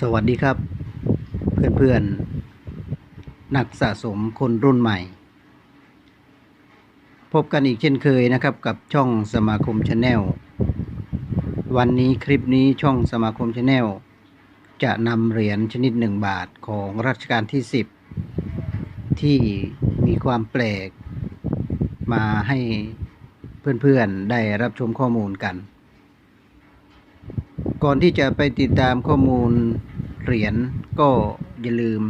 สวัสดีครับ เพื่อนๆ นักสะสมคนรุ่นใหม่ พบกันอีกเช่นเคยนะครับกับช่องสมาคมชาแนลวันนี้คลิปนี้ช่องสมาคมชาแนลจะนำเหรียญชนิดหนึ่งบาทของรัชกาลที่ 10 ที่มีความแปลก มาให้เพื่อนๆ ได้รับชมข้อมูลกัน ก่อนที่จะไปติดตามข้อมูลเหรียญก็อย่าลืม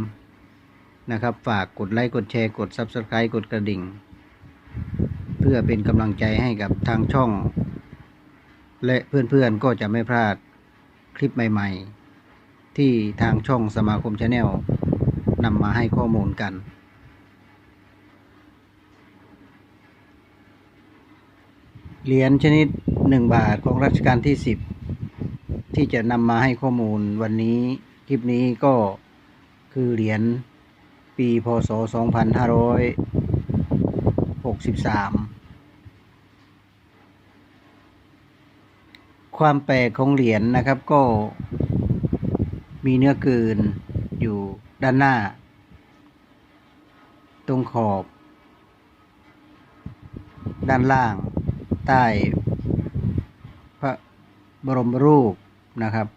นะครับ ฝากกดไลค์ กดแชร์ กด Subscribe กดกระดิ่ง เพื่อเป็นกำลังใจให้กับทางช่อง และเพื่อนๆก็จะไม่พลาดคลิปใหม่ๆ ที่ทางช่องสมาคมชาแนลนำมาให้ข้อมูลกัน เหรียญชนิด 1 บาทของรัชกาลที่ 10 ที่จะนำมาให้ข้อมูลวันนี้คลิปนี้ก็คือเหรียญปีพศ 2563 ความแปลกของเหรียญนะครับก็มีเนื้อเกินอยู่ด้านหน้า ตรงขอบ ด้านล่าง ใต้พระบรมรูป นะครับ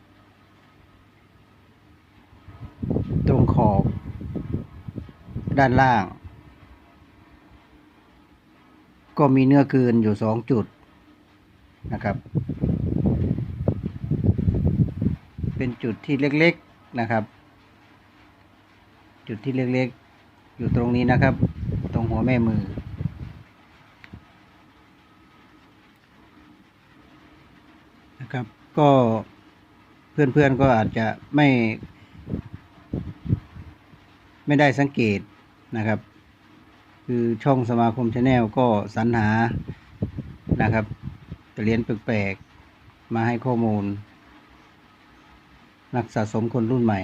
ตรงขอบด้านล่าง ก็มีเนื้อเกินอยู่สองจุดนะครับ เป็นจุดที่เล็กๆนะครับ จุดที่เล็กๆ อยู่ตรงนี้นะครับ ตรงหัวแม่มือนะครับก็ เพื่อนๆก็อาจจะไม่ ไม่ได้สังเกตนะครับ คือช่องสมาคมชาแนลก็สรรหานะครับเหรียญแปลกๆมาให้ข้อมูล นักสะสมคนรุ่นใหม่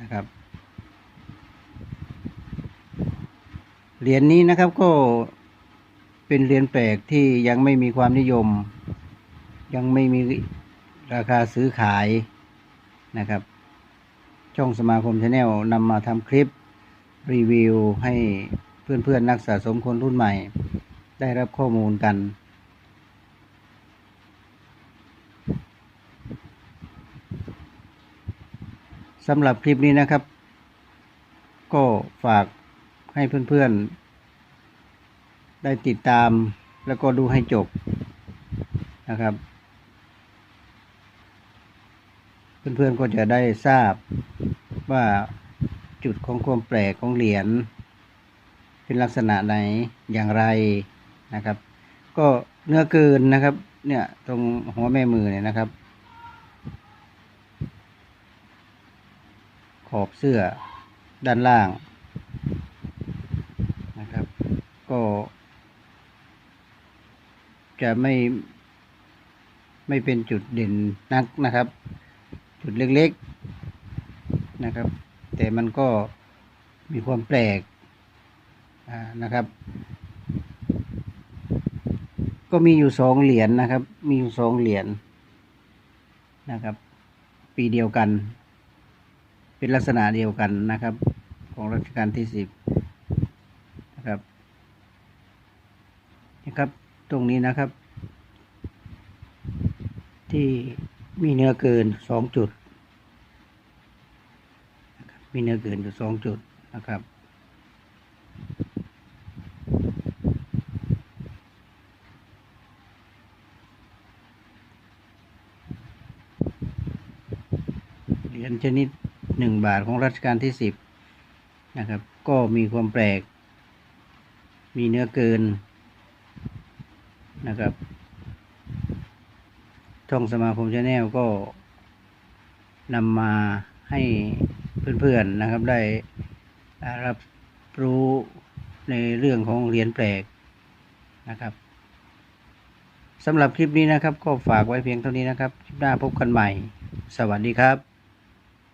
นะครับเหรียญนี้นะครับก็เป็นเหรียญแปลกที่ยังไม่มีความนิยม ยังไม่มี ราคาซื้อขายนะครับ ช่องสมาคมชาแนลนำมาทำคลิปรีวิวให้เพื่อนๆนนักสะสมคนรุ่นใหม่ ได้รับข้อมูลกันสำหรับคลิปนี้นะครับ ก็ฝากให้เพื่อนๆ ได้ติดตามแล้วก็ดูให้จบนะครับ เพื่อนๆก็จะได้ทราบว่าจุดของความแปลกของเหรียญเป็นลักษณะไหนอย่างไรนะครับ ก็เนื้อเกินนะครับ เนี่ยตรงหัวแม่มือเนี่ยนะครับ ขอบเสื้อด้านล่างนะครับ ก็ จะไม่ไม่เป็นจุดเด่นนักนะครับ จุดเล็กๆนะครับ แต่มันก็มีความแปลกนะครับ ก็มีอยู่สองเหรียญนะครับ มีอยู่สองเหรียญนะครับ ปีเดียวกัน เป็นลักษณะเดียวกันนะครับ ของรัชกาลที่สิบนะครับนะครับ ตรงนี้นะครับ ที่ มีเนื้อเกินสองจุด มีเนื้อเกินอยู่สองจุดนะครับ เหรียญชนิดหนึ่งบาทของรัชกาลที่สิบนะครับ ก็มีความแปลก มีเนื้อเกินนะครับ ช่องสมาคมชาแนลก็นำมาให้เพื่อนๆนะครับได้รับรู้ในเรื่องของเหรียญแปลกนะครับสำหรับคลิปนี้นะครับ ก็ฝากไว้เพียงเท่านี้นะครับ คลิปหน้าพบกันใหม่ สวัสดีครับ